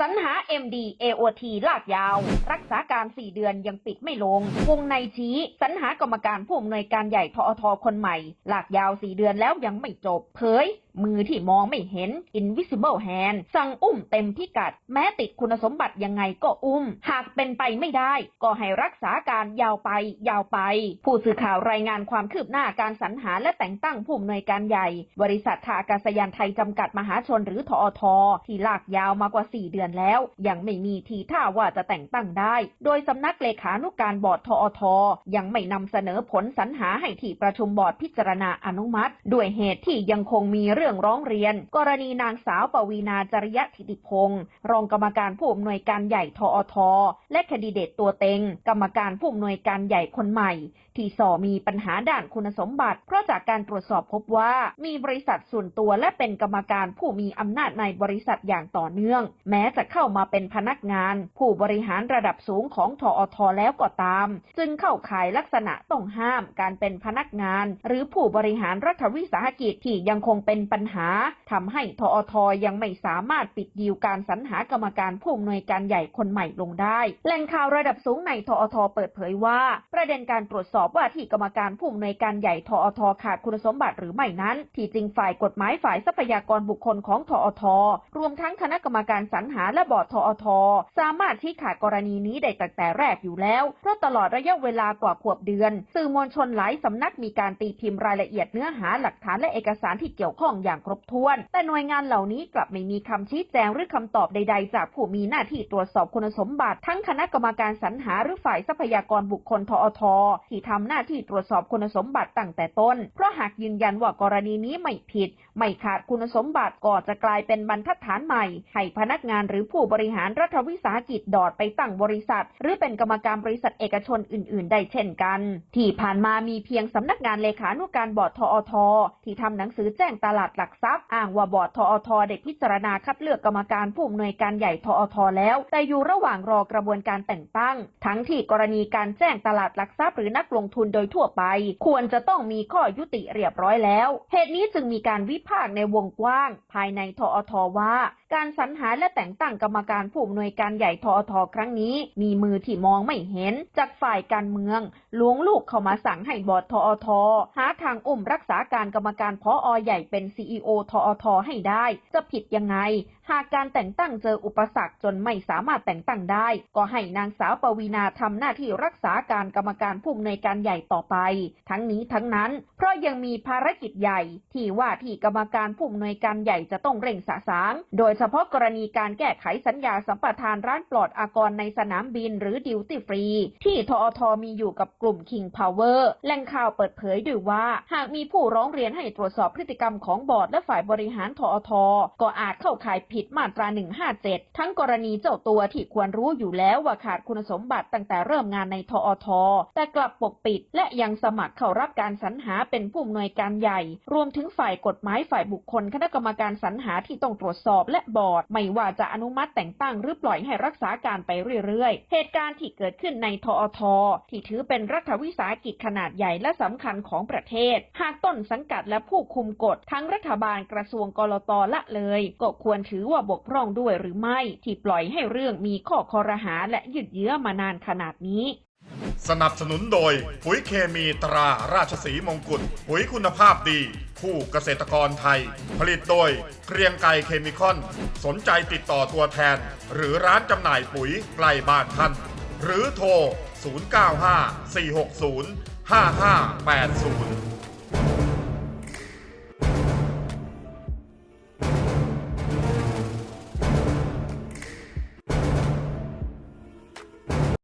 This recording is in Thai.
สรรหา MD AOT ลากยาว รักษาการ 4 เดือนยังปิดไม่ลง วงในชี้สรรหากรรมการผู้อำนวยการใหญ่ทอทคนใหม่ ลากยาว 4 เดือนแล้วยังไม่จบ เผยมือที่มองไม่เห็น invisible hand สั่งอุ้มเต็มพิกัด แม้ติดคุณสมบัติยังไงก็อุ้ม หากเป็นไปไม่ได้ ก็ให้รักษาการยาวไป ยาวไป ผู้สื่อข่าวรายงานความคืบหน้าการสรรหาและแต่งตั้งผู้อำนวยการใหญ่ บริษัทท่าอากาศยานไทยจำกัดมหาชนหรือทอทที่ลากยาวมากว่า 4 เดือนแล้ว ยังไม่มีทีท่าว่าจะแต่งตั้งได้ โดยสำนักเลขานุกการบอร์ดทอทยังไม่นำเสนอผลสรรหาให้ที่ประชุมบอร์ดพิจารณาอนุมัติ ด้วยเหตุที่ยังคงมีเรื่องร้องเรียน กรณีนางสาวปวีนาจริยธิติพงศ์รองกรรมการผู้อำนวยการใหญ่ทอท และแคนดิเดตตัวเต็ง กรรมการผู้อำนวยการใหญ่คนใหม่ ที่สอมีปัญหาด้านคุณสมบัติ เพราะจากการตรวจสอบพบว่ามีบริษัทส่วนตัวและเป็นกรรมการผู้มีอำนาจในบริษัทอย่างต่อเนื่อง แม้จะเข้ามาเป็นพนักงาน ผู้บริหารระดับสูงของทอทแล้วก็ตาม จึงเข้าข่ายลักษณะต้องห้ามการเป็นพนักงาน หรือผู้บริหารรัฐวิสาหกิจที่ยังคงเป็นปัญหาทำให้ทอทยังไม่สามารถปิดดีลการสรรหากรรมการผู้อำนวยการใหญ่คนใหม่ลงได้ แหล่งข่าวระดับสูงในทอทเปิดเผยว่า ประเด็นการตรวจสอบว่าที่กรรมการผู้อำนวยการใหญ่ทอทขาดคุณสมบัติหรือไม่นั้น ที่จริงฝ่ายกฎหมายฝ่ายทรัพยากรบุคคลของทอทรวมทั้งคณะกรรมการสรรหาและบอร์ดทอทสามารถชี้ขาดกรณีนี้ได้ตั้งแต่แรกอยู่แล้ว เพราะตลอดระยะเวลากว่าขวบเดือน สื่อมวลชนหลายสำนักมีการตีพิมพ์รายละเอียดเนื้อหาหลักฐานและเอกสารที่เกี่ยวข้องอย่างครบถ้วน แต่หน่วยงานเหล่านี้กลับไม่มีคำชี้แจงหรือคำตอบใด ๆ จากผู้มีหน้าที่ตรวจสอบคุณสมบัติ ทั้งคณะกรรมการสรรหาหรือฝ่ายทรัพยากรบุคคลทอทที่ทำหน้าที่ตรวจสอบคุณสมบัติตั้งแต่ต้น เพราะหากยืนยันว่ากรณีนี้ไม่ผิด ไม่ขาดคุณสมบัติก็จะกลายเป็นบรรทัดฐานใหม่ ให้พนักงานหรือผู้บริหารรัฐวิสาหกิจดอดไปตั้งบริษัท หรือเป็นกรรมการบริษัทเอกชนอื่น ๆ ได้เช่นกัน ที่ผ่านมามีเพียงสำนักงานเลขานุการบอร์ดทอทที่ทำหนังสือแจ้งตลาดหลักทรัพย์อ้างว่าบอร์ดทอทได้พิจารณาคัดเลือกกรรมการผู้อำนวยการใหญ่ทอทแล้ว แต่อยู่ระหว่างรอกระบวนการแต่งตั้ง ทั้งที่กรณีการแจ้งตลาดหลักทรัพย์หรือนักลงทุนโดยทั่วไป ควรจะต้องมีข้อยุติเรียบร้อยแล้ว เหตุนี้จึงมีการวิพากษ์ในวงกว้าง ภายในทอทว่า การสรรหาและแต่งตั้งกรรมการผู้อำนวยการใหญ่ทอทครั้งนี้ มีมือที่มองไม่เห็นจากฝ่ายการเมืองล้วงลูกเข้ามาสั่งให้บอร์ดทอทหาทางอุ้มรักษาการกรรมการพออใหญ่เป็น CEO ทอทให้ได้ จะผิดยังไง หากการแต่งตั้งเจออุปสรรคจนไม่สามารถแต่งตั้งได้ ก็ให้นางสาวปวีนาทำหน้าที่รักษาการกรรมการผู้อำนวยการใหญ่ต่อไป ทั้งนี้ทั้งนั้น เพราะยังมีภารกิจใหญ่ ที่ว่าที่กรรมการผู้อำนวยการใหญ่จะต้องเร่งสะสาง โดยเฉพาะกรณีการแก้ไขสัญญาสัมปทานร้านปลอดอากรในสนามบินหรือดิวตี้ฟรี ที่ทอทมีอยู่กับกลุ่ม King Power แหล่งข่าวเปิดเผยด้วยว่า หากมีผู้ร้องเรียนให้ตรวจสอบพฤติกรรมของบอร์ดและฝ่ายบริหารทอทก็อาจเข้าข่ายผิดมาตรา 157 ทั้งกรณีเจ้าตัวที่ควรรู้อยู่แล้วว่าขาดคุณสมบัติตั้งแต่เริ่มงานในทอทแต่กลับปกปิด และยังสมัครเข้ารับการสรรหาเป็นผู้อำนวยการใหญ่ รวมถึงฝ่ายกฎหมายฝ่ายบุคคลคณะกรรมการสรรหาที่ต้องตรวจสอบและบอร์ด ไม่ว่าจะอนุมัติแต่งตั้งหรือปล่อยให้รักษาการไปเรื่อยๆ เหตุการณ์ที่เกิดขึ้นในทอทที่ถือเป็นรัฐวิสาหกิจขนาดใหญ่และสำคัญของประเทศ หากต้นสังกัดและผู้คุมกฎทั้งรัฐบาลกระทรวงกลตละเลย ก็ควรถือว่าบกพร่องด้วยหรือไม่ ที่ปล่อยให้เรื่องมีข้อคอรหาและยืดเยื้อมานานขนาดนี้ สนับสนุนโดย ปุ๋ยเคมีตราราชสีมงกุฎปุ๋ยคุณภาพดี คู่เกษตรกรไทย ผลิตโดยเกรียงไกรเคมีคอน สนใจติดต่อตัวแทน หรือร้านจำหน่ายปุ๋ยใกล้บ้านท่าน หรือโทร 095 460 5580